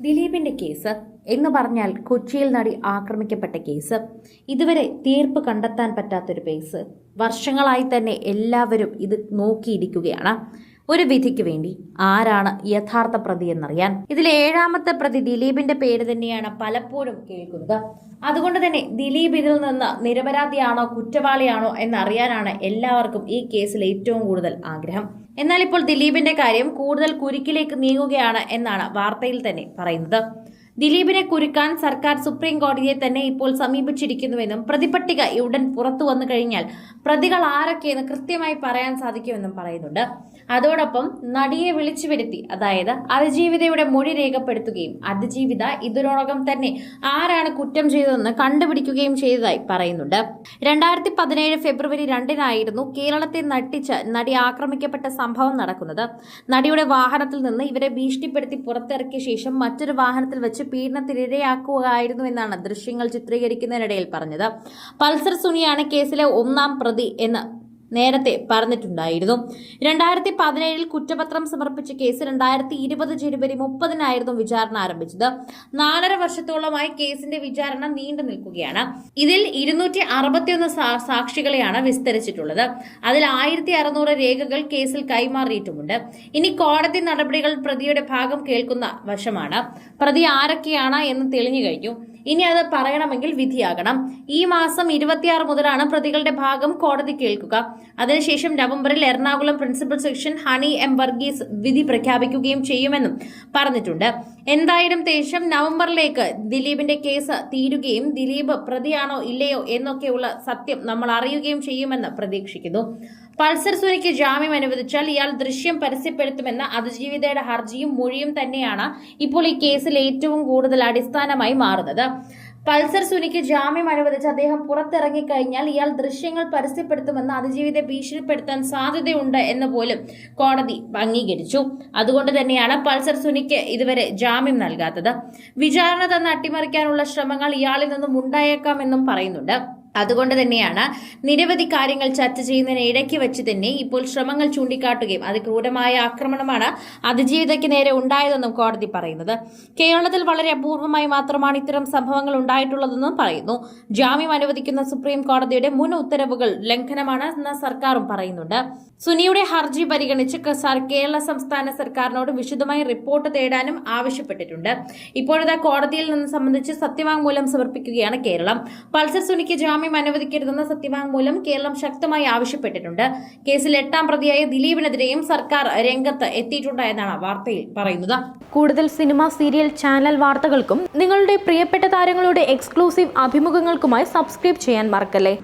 ദിലീപിന്റെ കേസ് എന്ന് പറഞ്ഞാൽ കൊച്ചിയിൽ നടി ആക്രമിക്കപ്പെട്ട കേസ്. ഇതുവരെ തീർപ്പ് കണ്ടെത്താൻ പറ്റാത്തൊരു കേസ്. വർഷങ്ങളായി തന്നെ എല്ലാവരും ഇത് നോക്കിയിരിക്കുകയാണ്. ഒരു വിധിക്ക് വേണ്ടി ആരാണ് യഥാർത്ഥ പ്രതി എന്നറിയാൻ. ഇതിലെ ഏഴാമത്തെ പ്രതി ദിലീപിന്റെ പേര് തന്നെയാണ് പലപ്പോഴും കേൾക്കുന്നത്. അതുകൊണ്ട് തന്നെ ദിലീപ് ഇതിൽ നിന്ന് നിരപരാധിയാണോ കുറ്റവാളിയാണോ എന്നറിയാനാണ് എല്ലാവർക്കും ഈ കേസിൽ ഏറ്റവും കൂടുതൽ ആഗ്രഹം. എന്നാൽ ഇപ്പോൾ ദിലീപിന്റെ കാര്യം കൂടുതൽ കുരുക്കിലേക്ക് നീങ്ങുകയാണ് എന്നാണ് വാർത്തയിൽ തന്നെ പറയുന്നത്. ദിലീപിനെ കുരുക്കാൻ സർക്കാർ സുപ്രീം കോടതിയെ തന്നെ ഇപ്പോൾ സമീപിച്ചിരിക്കുന്നുവെന്നും പ്രതിപട്ടിക ഉടൻ പുറത്തു വന്നു കഴിഞ്ഞാൽ പ്രതികൾ ആരൊക്കെയെന്ന് കൃത്യമായി പറയാൻ സാധിക്കുമെന്നും പറയുന്നുണ്ട്. അതോടൊപ്പം നടിയെ വിളിച്ചു വരുത്തി അതായത് അതിജീവിതയുടെ മൊഴി രേഖപ്പെടുത്തുകയും അതിജീവിത ഇതിനോടകം തന്നെ ആരാണ് കുറ്റം ചെയ്തതെന്ന് കണ്ടുപിടിക്കുകയും ചെയ്തതായി പറയുന്നുണ്ട്. രണ്ടായിരത്തി പതിനേഴ് ഫെബ്രുവരി രണ്ടിനായിരുന്നു കേരളത്തെ നട്ടിച്ച് നടി ആക്രമിക്കപ്പെട്ട സംഭവം നടക്കുന്നത്. നടിയുടെ വാഹനത്തിൽ നിന്ന് ഇവരെ ഭീഷണിപ്പെടുത്തി പുറത്തിറക്കിയ ശേഷം മറ്റൊരു വാഹനത്തിൽ വെച്ച് പീഡനത്തിനിരയാക്കുകയായിരുന്നു എന്നാണ് ദൃശ്യങ്ങൾ ചിത്രീകരിക്കുന്നതിനിടയിൽ പറഞ്ഞത്. പൾസർ സുനിയാണ് കേസിലെ ഒന്നാം പ്രതി എന്ന് നേരത്തെ പറഞ്ഞിട്ടുണ്ടായിരുന്നു. രണ്ടായിരത്തി പതിനേഴിൽ കുറ്റപത്രം സമർപ്പിച്ച കേസ് രണ്ടായിരത്തി ഇരുപത് ജനുവരി മുപ്പതിനായിരുന്നു വിചാരണ ആരംഭിച്ചത്. നാലര വർഷത്തോളമായി കേസിന്റെ വിചാരണ നീണ്ടു നിൽക്കുകയാണ്. ഇതിൽ ഇരുന്നൂറ്റി അറുപത്തിയൊന്ന് സാക്ഷികളെയാണ് വിസ്തരിച്ചിട്ടുള്ളത്. അതിൽ ആയിരത്തി അറുന്നൂറ് രേഖകൾ കേസിൽ കൈമാറിയിട്ടുമുണ്ട്. ഇനി കോടതി നടപടികൾ പ്രതിയുടെ ഭാഗം കേൾക്കുന്ന വശമാണ്. പ്രതി ആരൊക്കെയാണ് എന്ന് തെളിഞ്ഞു കഴിഞ്ഞു. ഇനി അത് പറയണമെങ്കിൽ വിധിയാകണം. ഈ മാസം ഇരുപത്തിയാറ് മുതലാണ് പ്രതികളുടെ ഭാഗം കോടതി കേൾക്കുക. അതിനുശേഷം നവംബറിൽ Ernakulam principal section Honey M Varghese വിധി പ്രഖ്യാപിക്കുകയും ചെയ്യുമെന്നും പറഞ്ഞിട്ടുണ്ട്. എന്തായാലും ദേഷ്യം നവംബറിലേക്ക് ദിലീപിന്റെ കേസ് തീരുകയും ദിലീപ് പ്രതിയാണോ ഇല്ലയോ എന്നൊക്കെയുള്ള സത്യം നമ്മൾ അറിയുകയും ചെയ്യുമെന്ന് പ്രതീക്ഷിക്കുന്നു. പൾസർ സുനിക്ക് ജാമ്യം അനുവദിച്ചാൽ ഇയാൾ ദൃശ്യം പരസ്യപ്പെടുത്തുമെന്ന അതിജീവിതയുടെ ഹർജിയും മൊഴിയും തന്നെയാണ് ഇപ്പോൾ ഈ കേസിൽ ഏറ്റവും കൂടുതൽ അടിസ്ഥാനമായി മാറുന്നത്. പൾസർ സുനിക്ക് ജാമ്യം അനുവദിച്ച് അദ്ദേഹം പുറത്തിറങ്ങിക്കഴിഞ്ഞാൽ ഇയാൾ ദൃശ്യങ്ങൾ പരസ്യപ്പെടുത്തുമെന്ന് അതിജീവിതയെ ഭീഷണിപ്പെടുത്താൻ സാധ്യതയുണ്ട് എന്ന് പോലും കോടതി അംഗീകരിച്ചു. അതുകൊണ്ട് തന്നെയാണ് പൾസർ സുനിക്ക് ഇതുവരെ ജാമ്യം നൽകാത്തത്. വിചാരണ തന്നെ അട്ടിമറിക്കാനുള്ള ശ്രമങ്ങൾ ഇയാളിൽ നിന്നും ഉണ്ടായേക്കാമെന്നും പറയുന്നുണ്ട്. അതുകൊണ്ട് തന്നെയാണ് നിരവധി കാര്യങ്ങൾ ചർച്ച ചെയ്യുന്നതിന് ഇടയ്ക്ക് വെച്ച് തന്നെ ഇപ്പോൾ ശ്രമങ്ങൾ ചൂണ്ടിക്കാട്ടുകയും അത് ക്രൂരമായ ആക്രമണമാണ് അതിജീവിതയ്ക്ക് നേരെ ഉണ്ടായതെന്നും കോടതി പറയുന്നത്. കേരളത്തിൽ വളരെ അപൂർവമായി മാത്രമാണ് ഇത്തരം സംഭവങ്ങൾ ഉണ്ടായിട്ടുള്ളതെന്നും പറയുന്നു. ജാമ്യം അനുവദിക്കുന്ന സുപ്രീം കോടതിയുടെ മുൻ ഉത്തരവുകൾ ലംഘനമാണ് എന്ന സർക്കാരും പറയുന്നുണ്ട്. സുനിയുടെ ഹർജി പരിഗണിച്ച് കേരള സംസ്ഥാന സർക്കാരിനോട് വിശദമായി റിപ്പോർട്ട് തേടാനും ആവശ്യപ്പെട്ടിട്ടുണ്ട്. ഇപ്പോഴത്തെ കോടതിയിൽ നിന്ന് സംബന്ധിച്ച് സത്യവാങ്മൂലം സമർപ്പിക്കുകയാണ് കേരളം. പൾസർ സുനിക്ക് ജാമ്യം അനുവദിക്കരുതെന്ന സത്യവാങ്മൂലം കേരളം ശക്തമായി ആവശ്യപ്പെട്ടിട്ടുണ്ട്. കേസിൽ എട്ടാം പ്രതിയായ ദിലീപിനെതിരെയും സർക്കാർ രംഗത്ത് എത്തിയിട്ടുണ്ട് എന്നാണ് വാർത്തയിൽ പറയുന്നത്. കൂടുതൽ സിനിമ സീരിയൽ ചാനൽ വാർത്തകൾക്കും നിങ്ങളുടെ പ്രിയപ്പെട്ട താരങ്ങളുടെ എക്സ്ക്ലൂസീവ് അഭിമുഖങ്ങൾക്കുമായി സബ്സ്ക്രൈബ് ചെയ്യാൻ മറക്കല്ലേ?